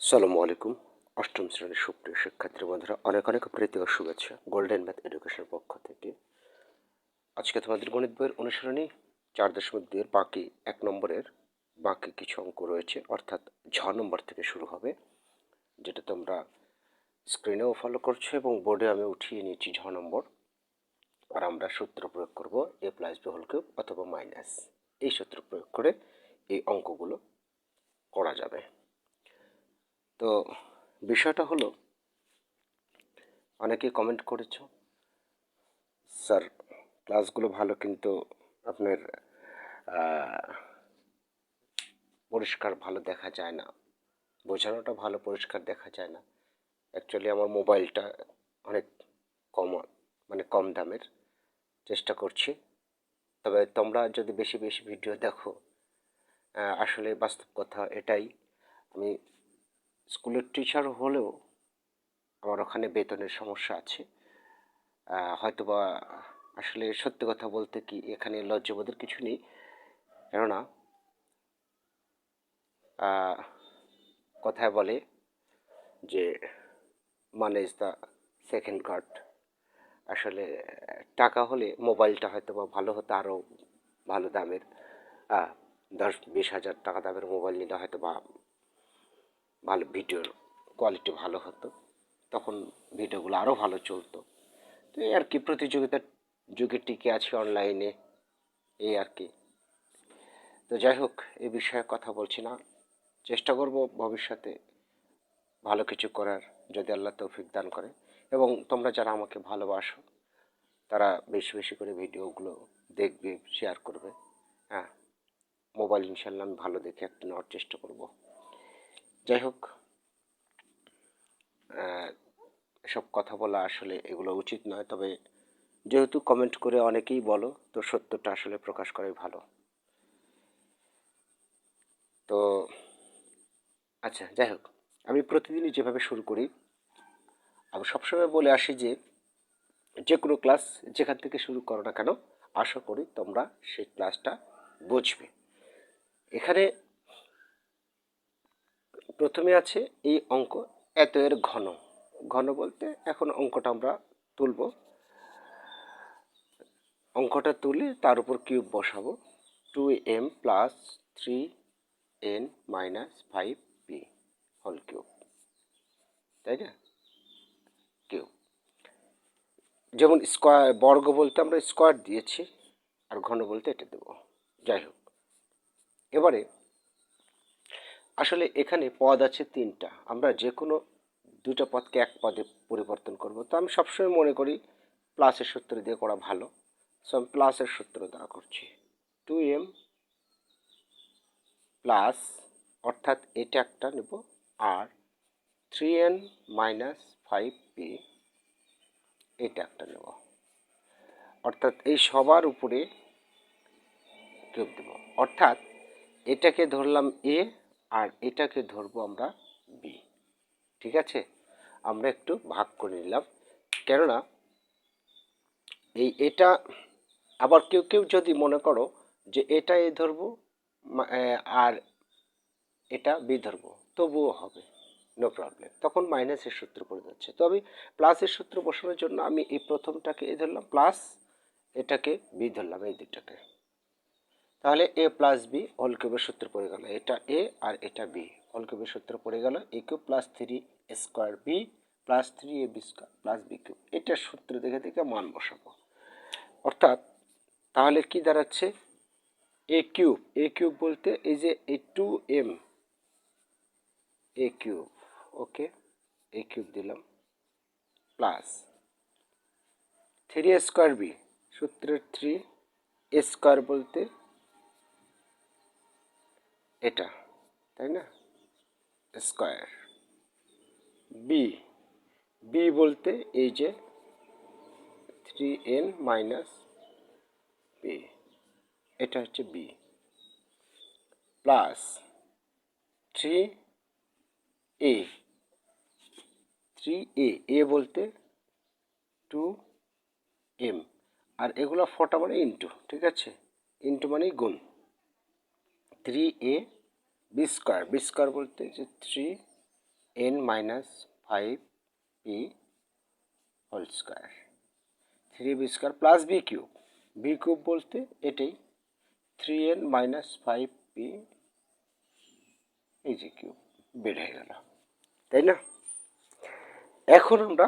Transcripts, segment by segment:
সালামু আলাইকুম। অষ্টম শ্রেণির সুপ্রিয় শিক্ষার্থী বন্ধুরা, অনেক অনেক প্রীতি ও শুভেচ্ছা গোল্ডেন ম্যাথ এডুকেশনের পক্ষ থেকে। আজকে তোমাদের গণিত বইয়ের অনুসরণী চার দশমিক দুইয়ের বাকি এক নম্বরের বাকি কিছু অঙ্ক রয়েছে, অর্থাৎ ঝ নম্বর থেকে শুরু হবে, যেটা তোমরা স্ক্রিনেও ফলো করছ এবং বোর্ডে আমি উঠিয়ে নিয়েছি ঝ নম্বর। আর আমরা সূত্র প্রয়োগ করব A plus B whole cube অথবা মাইনাস এই সূত্র প্রয়োগ করে এই অঙ্কগুলো করা যাবে। তো বিষয়টা হলো, অনেকেই কমেন্ট করেছ, স্যার ক্লাসগুলো ভালো কিন্তু আপনার পরিষ্কার ভালো দেখা যায় না, বোঝানোটা ভালো, পরিষ্কার দেখা যায় না। অ্যাকচুয়ালি আমার মোবাইলটা অনেক কম মানে কম দামের, চেষ্টা করছি। তবে তোমরা যদি বেশি বেশি ভিডিও দেখো আসলে বাস্তব কথা এটাই। আমি স্কুলের টিচার হলেও আমার ওখানে বেতনের সমস্যা আছে। আহ, হয়তোবা আসলে সত্যি কথা বলতে কি এখানে লজ্জাবোধের কিছু নেই। কেননা কথায় বলে যে মানে ইজ দ্য সেকেন্ড কার্ড আসলে টাকা হলে মোবাইলটা হয়তো বা ভালো হতো আরও ভালো দামের দশ বিশ হাজার টাকা দামের মোবাইল নিলে হয়তো বা ভালো ভিডিওর কোয়ালিটি ভালো হতো, তখন ভিডিওগুলো আরও ভালো চলতো। তো এই আর কি প্রতিযোগিতার যুগে টিকে আছে অনলাইনে এই আর কি। তো যাই হোক, এই বিষয়ে কথা বলছি না। চেষ্টা করব ভবিষ্যতে ভালো কিছু করার, যদি আল্লাহ তৌফিক দান করে। এবং তোমরা যারা আমাকে ভালোবাসো, তারা বেশি বেশি করে ভিডিওগুলো দেখবে শেয়ার করবে। হ্যাঁ মোবাইল ইনশাল্লাহ আমি ভালো দেখে একটা নেওয়ার চেষ্টা করব। যাই হোক এসব কথা বলা আসলে এগুলো উচিত নয়। তবে যেহেতু কমেন্ট করে অনেকেই বলো, তো সত্যটা আসলে প্রকাশ করাই ভালো। তো আচ্ছা যাই হোক, আমি প্রতিদিনই যেভাবে শুরু করি, আমি সবসময় বলে আসি যে যে কোনো ক্লাস যেখান থেকে শুরু করো না কেন, আশা করি তোমরা সেই ক্লাসটা বুঝবে। এখানে প্রথমে আছে এই অঙ্ক এত এর ঘন। ঘন বলতে এখন অঙ্কটা আমরা তুলব। অঙ্কটা তুলে তার উপর কিউব বসাবো। Two M plus three N minus five P হল কিউব। তাই না? কিউব। যেমন স্কোয়ার, বর্গ বলতে আমরা স্কোয়ার দিয়েছি, আর ঘন বলতে এটা দেবো। যাই হোক। এবারে আসলে এখানে পদ আছে তিনটা। আমরা যে কোনো দুটো পদকে এক পদে পরিবর্তন করব। তো আমি সবসময় মনে করি প্লাসের সূত্র দিয়ে করা ভালো। সো আমি প্লাসের সূত্র দ্বারা করছি। টু এম প্লাস, অর্থাৎ এটা একটা নেব আর। Three N minus five P, এটা একটা নেব। অর্থাৎ এই সবার উপরে যোগ দেব। অর্থাৎ এটাকে ধরলাম এ আর এটাকে ধরবো আমরা বি ঠিক আছে? আমরা একটু ভাগ করে নিলাম। কেননা এই এটা, আবার কেউ কেউ যদি মনে করো যে এটা এ ধরবো আর এটা বি ধরবো, তবুও হবে নো প্রবলেম তখন মাইনাসের সূত্র পড়ে যাচ্ছে। তো আমি প্লাসের সূত্র বসানোর জন্য আমি এই প্রথমটাকে এ ধরলাম প্লাস এটাকে বি ধরলাম, এই দুটাকে তাহলে এ প্লাস বি হোল কিউবের সূত্র পড়ে গেল। এটা এ আর এটা বি হোল কিউবের সূত্র পড়ে গেল A cube plus three square B plus three A B square plus B cube এটার সূত্র দেখে দেখে মান বসাবো। অর্থাৎ তাহলে কি দাঁড়াচ্ছে? এ কিউব এ কিউব বলতে এই যে A two M A cube okay A cube দিলাম প্লাস থ্রি স্কোয়ার বি সূত্রের থ্রি স্কোয়ার বলতে এটা, তাই না? স্কোয়ার। বি বি বলতে এই যে থ্রি এন মাইনাস বি এটা হচ্ছে B plus three A three A A বলতে টু এম আর এগুলো ফটা মানে ইন্টু ঠিক আছে? ইন্টু মানে গুণ। Three a b square b square বলতে যে three n minus five p whole square three b square plus b cube b cube বলতে এটাই three n minus five p এই যে কিউব বের হয়ে গেল, তাই না? এখন আমরা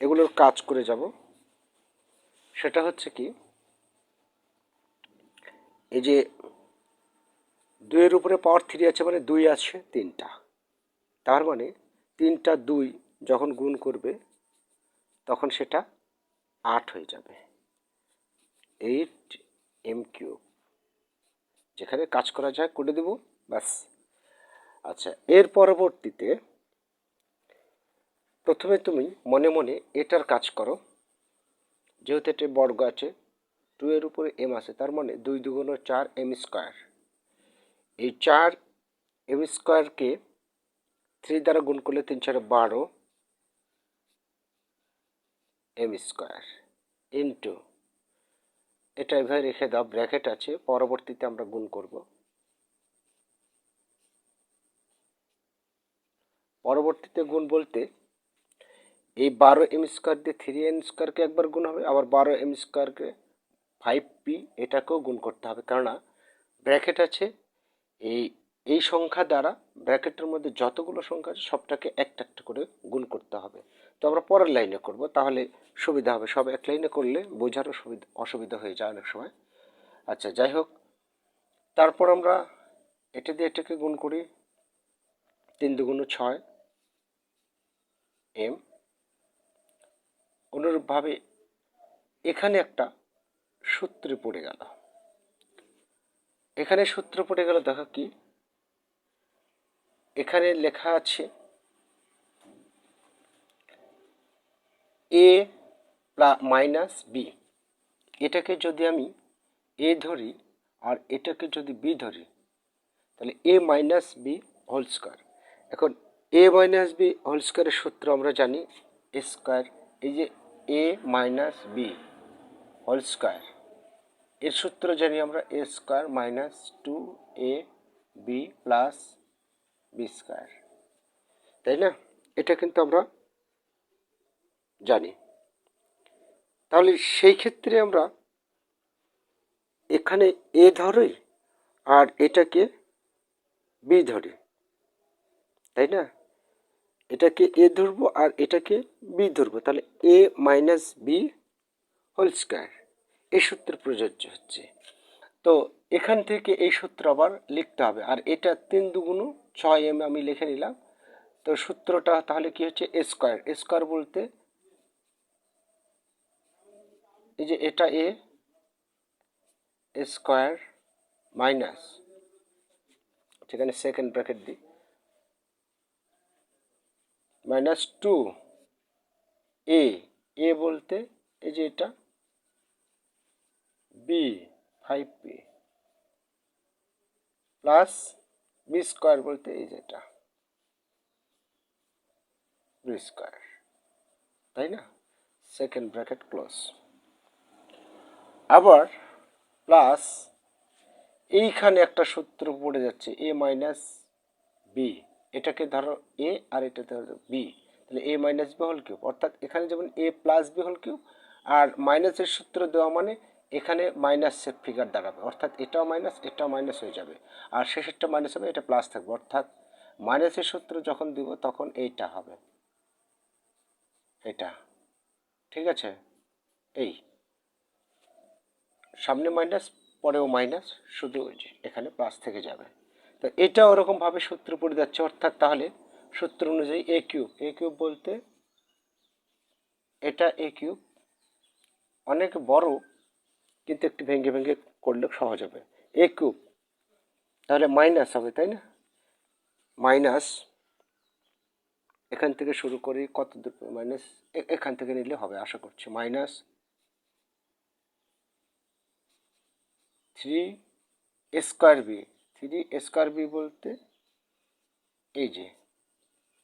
এগুলোর কাজ করে যাব, সেটা হচ্ছে কি, এই যে দুইয়ের উপরে পাওয়ার থ্রি আছে মানে দুই আছে তিনটা। তার মানে তিনটা দুই যখন গুণ করবে, তখন সেটা আট হয়ে যাবে। এইট এম কিউব যেখানে কাজ করা যায় করে দেব, ব্যাস। আচ্ছা এর পরবর্তীতে প্রথমে তুমি মনে মনে এটার কাজ করো। যেহেতু এটা বর্গ আছে টু এর উপরে এম আছে, তার মানে দুই দুগুণ চার এম স্কোয়ার এই চার এম স্কোয়ারকে থ্রি দ্বারা গুণ করলে তিন চার বারো এম স্কোয়ার ইন্টু, এটা এভাবে রেখে দাও, ব্র্যাকেট আছে, পরবর্তীতে আমরা গুণ করব। পরবর্তীতে গুণ বলতে এই বারো এম স্কোয়ার দিয়ে থ্রি এম স্কোয়ারকে একবার গুণ হবে, আবার বারো এম স্কোয়ারকে ফাইভ পি, এটাকেও গুণ করতে হবে। কেননা, ব্র্যাকেট আছে এই এই সংখ্যা দ্বারা ব্র্যাকেটের মধ্যে যতগুলো সংখ্যা আছে, সবটাকে একটা একটা করে গুণ করতে হবে। তো আমরা পরের লাইনে করব, তাহলে সুবিধা হবে। সব এক লাইনে করলে বোঝারও সুবিধা, অসুবিধা হয়ে যায় অনেক সময়। আচ্ছা যাই হোক। তারপর আমরা এটা দিয়ে এটাকে গুণ করি। তিন দুগুণ ছয় এম। অনুরূপভাবে এখানে একটা সূত্রে পড়ে গেল। এখানে সূত্র পড়ে গেল, দেখা কি? এখানে লেখা আছে এ মাইনাস বি এটাকে যদি আমি এ ধরি আর এটাকে যদি বি ধরি, তাহলে a minus b whole square. এখন এ মাইনাস বি হোল স্কোয়ারের সূত্র আমরা জানি এ স্কোয়ার, এই যে a minus b whole square. এর সূত্র জানি আমরা a square minus two a b plus b square তাই না? এটা কিন্তু আমরা জানি। তাহলে সেই ক্ষেত্রে আমরা এখানে এ ধরি আর এটাকে বি ধরি। তাই না? এটাকে এ ধরবো আর এটাকে বি ধরবো। তাহলে a minus b whole square এই সূত্র প্রযোজ্য হচ্ছে। তো এখান থেকে এই সূত্র আবার লিখতে হবে। আর এটা তিন দুগুণ ছয় এম আমি লিখে নিলাম। তো সূত্রটা তাহলে কি হচ্ছে? স্কোয়ার। স্কোয়ার বলতে এই যে এটা এ স্কোয়ার মাইনাস সেখানে সেকেন্ড ব্র্যাকেট দিই, মাইনাস টু এ। এ বলতে এই যে এটা b five b plus b square বলতে এই যেটা বি স্কোয়ার তাই না? সেকেন্ড ব্র্যাকেট ক্লোজ আবার প্লাস এইখানে একটা সূত্র পড়ে যাচ্ছে এ মাইনাস বি এটাকে ধরো এ আর এটা ধরো বি তাহলে a minus b whole cube অর্থাৎ এখানে যেমন a plus b whole cube আর মাইনাসের সূত্র দেওয়া মানে এখানে মাইনাস ফিগার দাঁড়াবে। অর্থাৎ এটাও মাইনাস এটাও মাইনাস হয়ে যাবে। আর শেষেরটা মাইনাস হবে, এটা প্লাস থাকবে। অর্থাৎ মাইনাসের সূত্র যখন দিব, তখন এইটা হবে। এটা। ঠিক আছে? এই। সামনে মাইনাস পরেও মাইনাস শুধু এখানে প্লাস থেকে যাবে। তো এটা ওরকমভাবে সূত্র পড়ে যাচ্ছে। অর্থাৎ তাহলে সূত্র অনুযায়ী এ কিউব এ কিউব বলতে এটা এ কিউব অনেক বড় কিন্তু একটু ভেঙে ভেঙে করলে সহজ হবে। এ কিউব তাহলে মাইনাস হবে, তাই না? মাইনাস এখান থেকে শুরু করি, কত দূর মাইনাস এখান থেকে নিলে হবে, আশা করছি minus three square b three square b বলতে এই যে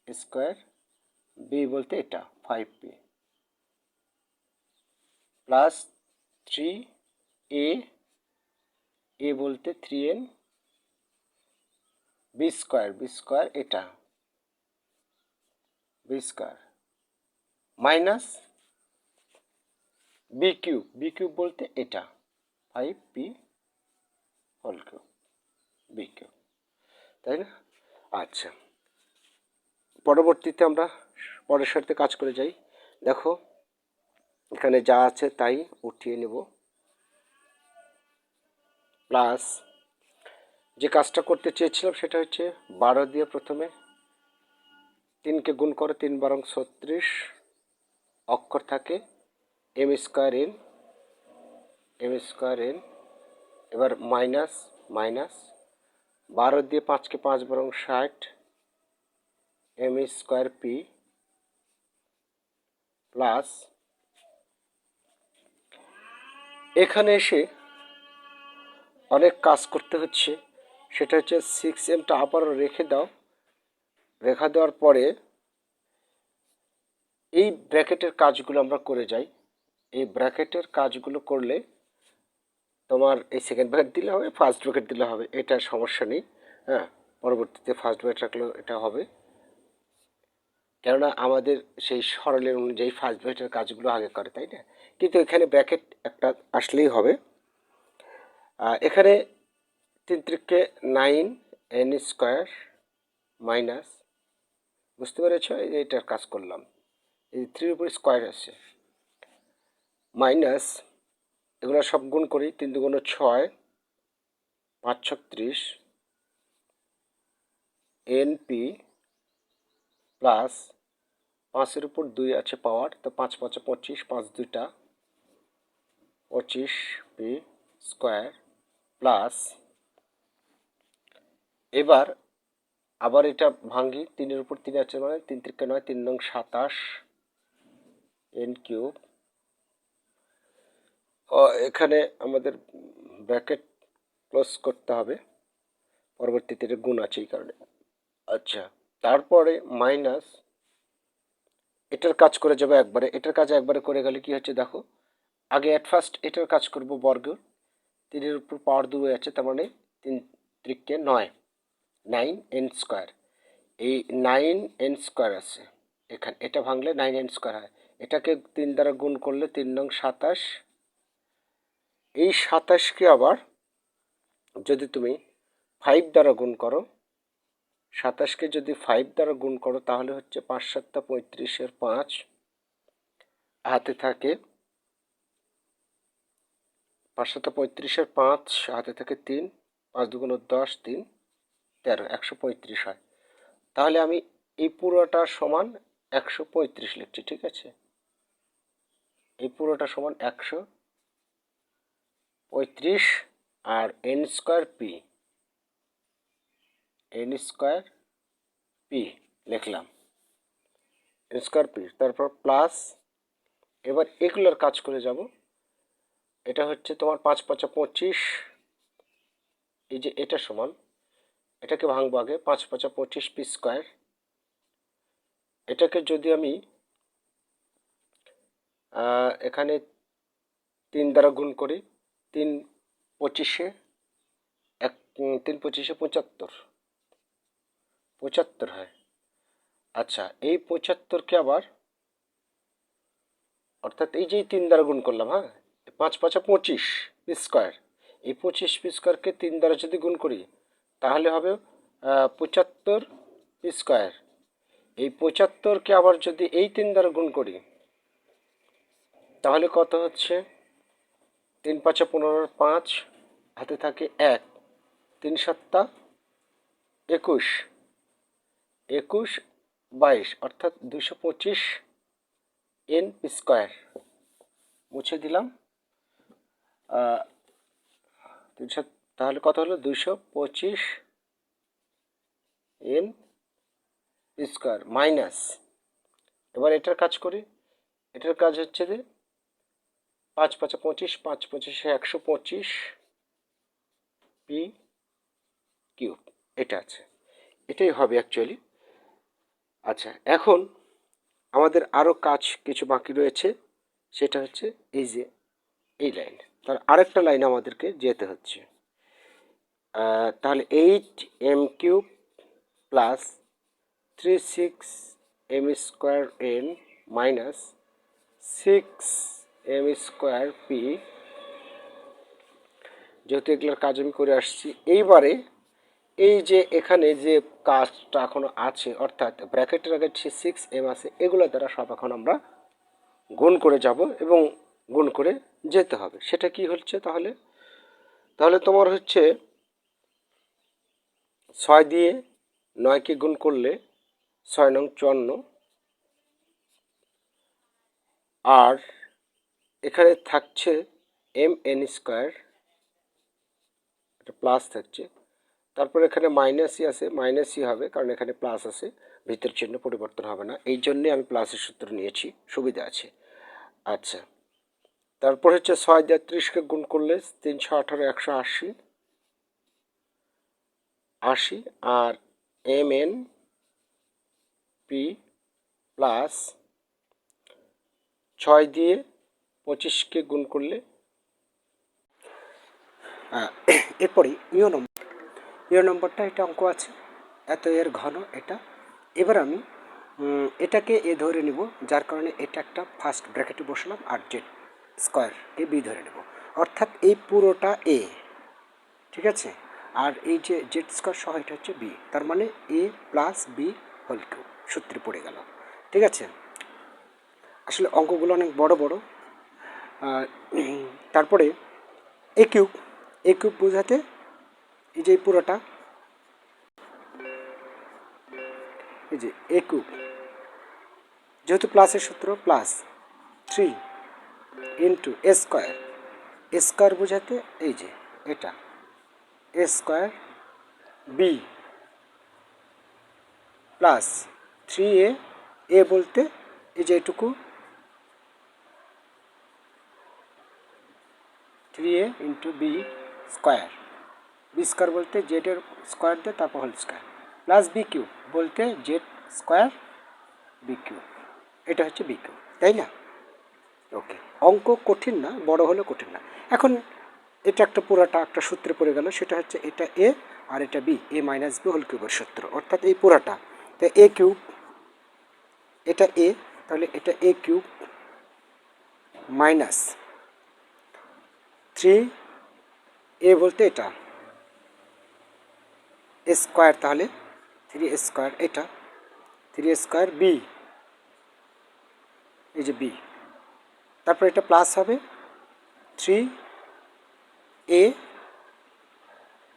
স্কোয়ার বি বলতে এটা five b plus three a a বলতে three n b square b square এটা। B square minus b cube b cube বলতে এটা। Five p whole cube b cube তাই না? আচ্ছা। পরবর্তীতে আমরা পরের সাথে কাজ করে যাই। দেখো, এখানে যা আছে তাই উঠিয়ে নেব। প্লাস যে কাজটা করতে চেয়েছিলাম সেটা হচ্ছে বারো দিয়ে প্রথমে তিনকে গুণ করে তিন বারং ছত্রিশ অক্ষর থাকে m square n, m square n, এবার মাইনাস মাইনাস। বারো দিয়ে পাঁচকে পাঁচ বরং ষাট, এম স্কোয়ার পি, প্লাস এখানে এসে অনেক কাজ করতে হচ্ছে। সেটা হচ্ছে সিক্স এমটা আবারও রেখে দাও। রেখা দেওয়ার পরে এই ব্র্যাকেটের কাজগুলো আমরা করে যাই। এই ব্র্যাকেটের কাজগুলো করলে তোমার এই সেকেন্ড ব্র্যাকেট দিলে হবে ফার্স্ট ব্র্যাকেট দিলে হবে। এটা সমস্যা নেই। হ্যাঁ পরবর্তীতে ফার্স্ট ব্র্যাকেট রাখলেও এটা হবে। কেননা আমাদের সেই সরলের অনুযায়ী ফার্স্ট ব্র্যাকেটের কাজগুলো আগে করে, তাই না? কিন্তু এখানে ব্র্যাকেট একটা আসলেই হবে। এখানে তিন ত্রিককে নাইন এন স্কোয়ার মাইনাস, বুঝতে পেরেছ? এই যে এটার কাজ করলাম। এই থ্রির উপর স্কোয়ার আছে। মাইনাস, এগুলো সব গুণ করি, তিন দুগুণ ছয়, পাঁচ ছত্রিশ এনপি প্লাস পাঁচের উপর দুই আছে পাওয়ার, তো পাঁচ পাঁচে পঁচিশ, পাঁচ দুইটা পঁচিশ পি স্কোয়ার। প্লাস এবার আবার এটা ভাঙ্গি, তিনের উপর তিন আছে মানে তিন তিরিকে নয়, তিন নং সাতাশ, এন কিউব। এখানে আমাদের ব্র্যাকেট ক্লোজ করতে হবে। পরবর্তীতে এটা গুণ আছে এই কারণে। আচ্ছা তারপরে মাইনাস, এটার কাজ করে যাবে একবারে। এটার কাজ একবারে করে গেলে কি হচ্ছে দেখো? আগে অ্যাট ফার্স্ট এটার কাজ করব বর্গ তিনের উপর পাওয়ার দুই আছে তার মানে তিন ত্রিককে নয়। Nine n square. এই নাইন এন স্কোয়ার আছে এখানে। এটা ভাঙলে নাইন এন স্কোয়ার হয়। এটাকে তিন দ্বারা গুণ করলে তিন নং সাতাশ। এই সাতাশকে আবার যদি তুমি ফাইভ দ্বারা গুণ করো, সাতাশকে যদি ফাইভ দ্বারা গুণ করো, তাহলে হচ্ছে পাঁচ সাতটা পঁয়ত্রিশের পাঁচ। হাতে থাকে পাঁচ সাতটা পঁয়ত্রিশের পাঁচ হাতে থেকে তিন, পাঁচ দুগুণ দশ, তিন, তেরো, একশো পঁয়ত্রিশ হয়। তাহলে আমি এই পুরোটা সমান একশো পঁয়ত্রিশ লিখছি, ঠিক আছে? এই পুরোটা সমান একশো পঁয়ত্রিশ আর n square p n square p লিখলাম। এন স্কোয়ার পি তারপর প্লাস এবার এগুলোর কাজ করে যাব। এটা হচ্ছে তোমার পাঁচ পাঁচা পঁচিশ। এই যে এটা সমান, এটাকে ভাঙবো আগে, পাঁচ পাঁচা পঁচিশ পি স্কোয়ার এটাকে যদি আমি এখানে তিন দ্বারা গুণ করি, তিন পঁচিশে এক তিন পঁচিশে পঁচাত্তর। পঁচাত্তর হয়। আচ্ছা এই পঁচাত্তরকে আবার, অর্থাৎ এই যে তিন দ্বারা গুণ করলাম হ্যাঁ? পাঁচ পাঁচা পঁচিশ পি স্কোয়ার। এই পঁচিশ পি স্কোয়ারকে তিন দ্বারা যদি গুণ করি, তাহলে হবে পঁচাত্তর পি স্কোয়ার। এই পঁচাত্তরকে আবার যদি এই তিন দ্বারা গুণ করি, তাহলে কত হচ্ছে? তিন পাঁচে পনেরো, পাঁচ, হাতে থাকে এক। তিন সাতটা, একুশ। একুশ, বাইশ, অর্থাৎ দুশো পঁচিশ এন স্কোয়ার। মুছে দিলাম। তিনশো, তাহলে কত হলো? দুশো পঁচিশ এন স্কোয়ার মাইনাস। এবার এটার কাজ করি। এটার কাজ হচ্ছে যে পাঁচ পাঁচ পঁচিশ, পাঁচ পঁচিশে একশো পঁচিশ পি কিউব। এটা আছে। এটাই হবে অ্যাকচুয়ালি আচ্ছা এখন আমাদের আরও কাজ কিছু বাকি রয়েছে। সেটা হচ্ছে এই যে, এই লাইন তার আরেকটা লাইন আমাদেরকে যেতে হচ্ছে। তাহলে eight m cube plus three six m square n minus six m square p. যেহেতু এগুলোর কাজ আমি করে আসছি, এইবারে এই যে এখানে যে কাজটা এখনও আছে, অর্থাৎ ব্র্যাকেটের আগে সিক্স এম আছে, এগুলো দ্বারা সব এখন আমরা গুণ করে যাব এবং গুণ করে যেতে হবে। সেটা কি হচ্ছে তাহলে? তাহলে তোমার হচ্ছে ছয় দিয়ে নয়কে গুণ করলে ছয় নং চুয়ান্ন। আর এখানে থাকছে এম এন স্কোয়ার এটা প্লাস থাকছে। তারপর এখানে মাইনাসই আছে মাইনাসই হবে কারণ এখানে প্লাস আছে, ভিতর চিহ্ন পরিবর্তন হবে না। এই জন্যে আমি প্লাসের সূত্র নিয়েছি, সুবিধা আছে। আচ্ছা। তারপর হচ্ছে ছয় দিয়ে ত্রিশকে গুণ করলে তিনশো আঠারো, একশো আশি। আশি আর এম এন পি প্লাস ছয় দিয়ে পঁচিশকে গুণ করলে এরপরে ইও নম্বর। ইও নম্বরটা এটা অঙ্ক আছে, এত এর ঘন এটা। এবার আমি এটাকে এ ধরে নিব, যার কারণে এটা একটা ফার্স্ট ব্র্যাকেটে বসলাম, আর জেড। স্কোয়ারকে বি ধরে নেব। অর্থাৎ এই পুরোটা এ, ঠিক আছে? আর এই যে জেড স্কোয়ার সহ এটা হচ্ছে বি তার মানে a plus b whole cube সূত্রে পড়ে গেল। ঠিক আছে? আসলে অঙ্কগুলো অনেক বড় বড়। তারপরে এ কিউব এ কিউব বোঝাতে এই যে পুরোটা, এই যে এ কিউব যেহেতু প্লাসের সূত্র plus three into square a square বোঝাতে এই যে এটা। A square b plus three a a বলতে এই যে এটুকু। Three a into b square b square বলতে জেডের স্কোয়ার দিয়ে তারপর whole square plus b cube বলতে জেড স্কোয়ার বি কিউ এটা হচ্ছে বি কিউ তাই না? ওকে অঙ্ক কঠিন না, বড় হলেও কঠিন না। এখন এটা একটা পুরাটা একটা সূত্রে পড়ে গেল, সেটা হচ্ছে এটা এ আর এটা b a minus b whole কিউবের সূত্র। অর্থাৎ এই পুরাটা। তো এ কিউব এটা এ তাহলে এটা a cube minus three a বলতে এটা। স্কোয়ার তাহলে থ্রি স্কোয়ার এটা। থ্রি স্কোয়ার বি এই যে বি তারপর এটা প্লাস হবে। Three a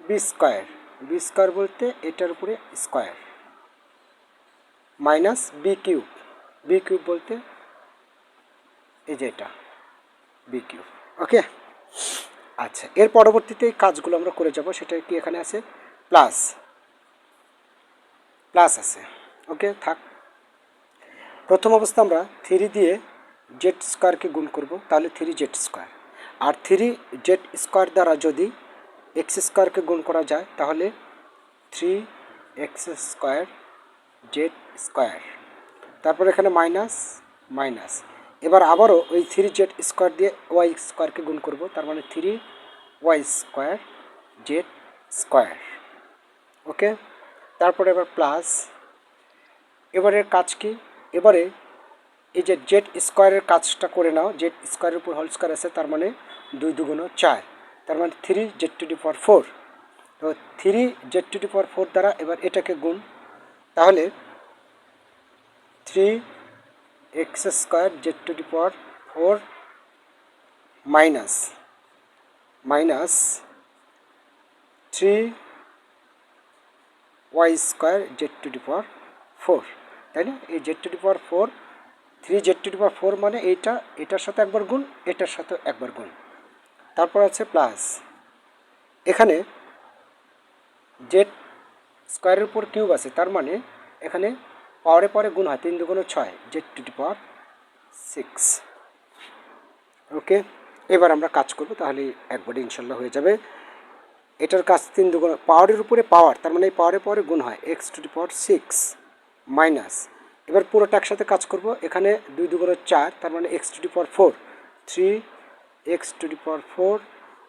b square b square বলতে এটার উপরে square minus b cube b cube বলতে এই যে এটা বি কিউব ওকে আচ্ছা এর পরবর্তীতে এই কাজগুলো আমরা করে যাব, সেটা কি এখানে আছে? প্লাস প্লাস আছে। ওকে থাক। প্রথম অবস্থা আমরা থ্রি দিয়ে জেড স্কোয়ারকে গুণ করব, তাহলে থ্রি জেড স্কোয়ার। আর থ্রি জেড স্কোয়ার দ্বারা যদি এক্স স্কোয়ারকে গুণ করা যায়, তাহলে three x square z square. তারপর এখানে মাইনাস মাইনাস। এবার আবারও ওই থ্রি জেড স্কোয়ার দিয়ে ওয়াই স্কোয়ারকে গুণ করব, তার মানে three y square z square. Okay? তারপরে এবার প্লাস। এবারের কাজ কি? এবারে এই যে জেড স্কোয়ারের কাজটা করে নাও, জেড স্কোয়ারের উপর হোল স্কোয়ার আছে, তার মানে দুই দুগুণ চার, তার মানে three z to the four. তো three z to the four দ্বারা এবার এটাকে গুণ, তাহলে three x square z to the four minus minus three y square z to the four. তাই না? এই z to the four three z to power four মানে এইটা, এটার সাথে একবার গুণ, এটার সাথে একবার গুণ। তারপর আছে প্লাস এখানে জেড স্কোয়ারের উপর কিউব আছে, তার মানে এখানে পাওয়ারে পরে গুণ হয়, তিন দুগুণ ছয় z to power six okay এবার আমরা কাজ করব, তাহলে একবারে ইনশাল্লাহ হয়ে যাবে। এটার কাজ তিন দুগুণ, পাওয়ারের উপরে পাওয়ার তার মানে এই পাওয়ারে পরে গুণ হয় x to the power six minus এবার পুরোটা একসাথে কাজ করব। এখানে দুই দুগুণ চার, তার মানে x to the power four three x to the power four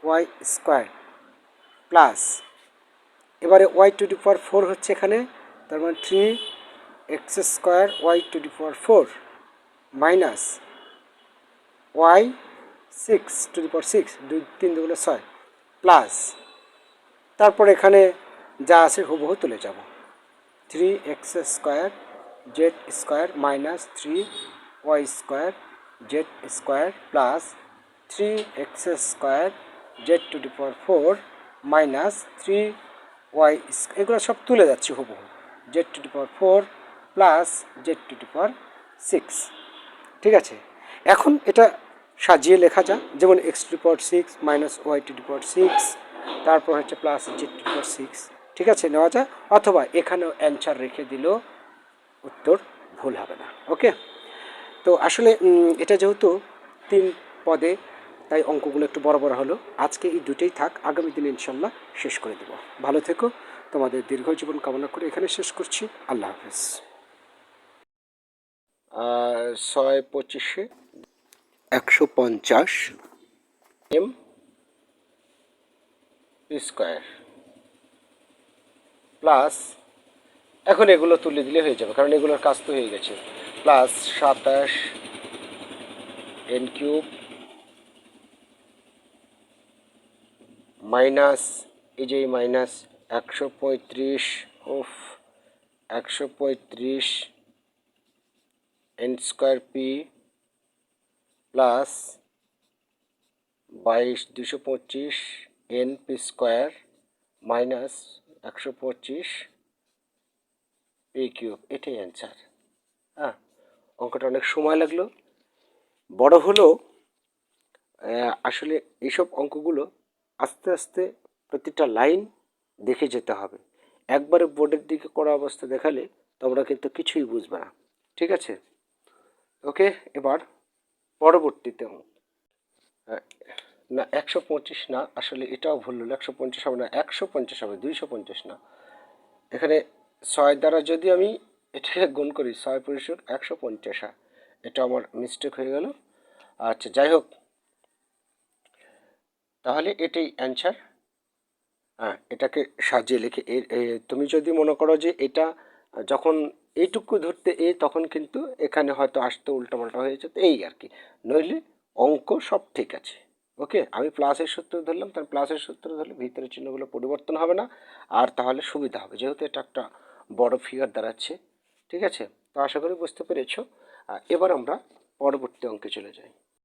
y square plus এবারে y to the power four হচ্ছে এখানে, তার মানে three x square y to the power four minus y six to the power six দুই, তিন দুগুলো ছয় plus তারপর এখানে যা আছে হুবহু তুলে যাব। Three x square z square minus three y square, z square plus three x square, z to the power four minus three y এগুলো সব তুলে যাচ্ছি হুবহু। Z to the power four plus z to the power six. ঠিক আছে? এখন এটা সাজিয়ে লেখা যা যেমন x to power six minus y to power six, তারপর হচ্ছে plus z to power six. ঠিক আছে? নেওয়া যায় অথবা এখানেও অ্যান্সার রেখে দিলেও উত্তর ভুল হবে না ওকে? তো আসলে এটা যেহেতু তিন পদে তাই অঙ্কগুলো একটু বড় বড় হলো। আজকে এই দুটোই থাক আগামী দিনে ইনশাল্লাহ শেষ করে দেব। ভালো থেকো তোমাদের দীর্ঘ জীবন কামনা করে এখানে শেষ করছি। আল্লাহ হাফেজ। ছয় পঁচিশে? একশো পঞ্চাশ এম স্কোয়ার। প্লাস এখন এগুলো তুলে দিলে হয়ে যাবে, কারণ এগুলোর কাজ তো হয়ে গেছে। প্লাস সাতাশ এন কিউব মাইনাস এই যে মাইনাস একশো পঁয়ত্রিশ ওফ একশো পঁয়ত্রিশ এন স্কোয়ার পি প্লাস বাইশ, দুশো পঁচিশ এন পি স্কোয়ার মাইনাস একশো পঁচিশ পি কিউব এটাই অ্যান্সার হ্যাঁ অঙ্কটা অনেক সময় লাগল। বড় হলেও আসলে এইসব অঙ্কগুলো আস্তে আস্তে প্রতিটা লাইন দেখে যেতে হবে। একবারে বোর্ডের দিকে করা অবস্থা দেখালে তোমরা কিন্তু কিছুই বুঝবে না। ঠিক আছে? ওকে, এবার পরবর্তীতে না, একশো পঁচিশ না, আসলে এটাও ভুল হলো। একশো পঞ্চাশ হবে না, একশো পঞ্চাশ হবে, দুইশো পঞ্চাশ না। এখানে ছয় দ্বারা যদি আমি এটাকে গুণ করি, ছয় পরিশোধ একশো পঞ্চাশ। এটা আমার মিস্টেক হয়ে গেল। আচ্ছা যাই হোক। তাহলে এটাই অ্যান্সার হ্যাঁ এটাকে সাজিয়ে লিখে তুমি যদি মনে করো যে এটা যখন এইটুকু ধরতে এ, তখন কিন্তু এখানে হয়তো আসতে উল্টাপাল্টা হয়ে যেত এই আর কি। নইলে অঙ্ক সব ঠিক আছে। ওকে? আমি প্লাসের সূত্র ধরলাম তার প্লাসের সূত্র ধরলে ভিতরের চিহ্নগুলো পরিবর্তন হবে না, আর তাহলে সুবিধা হবে, যেহেতু এটা একটা বড় ফিগার দাঁড়াচ্ছে, ঠিক আছে? তো আশা করি বুঝতে পেরেছ। এবার আমরা পরবর্তী অঙ্কে চলে যাই।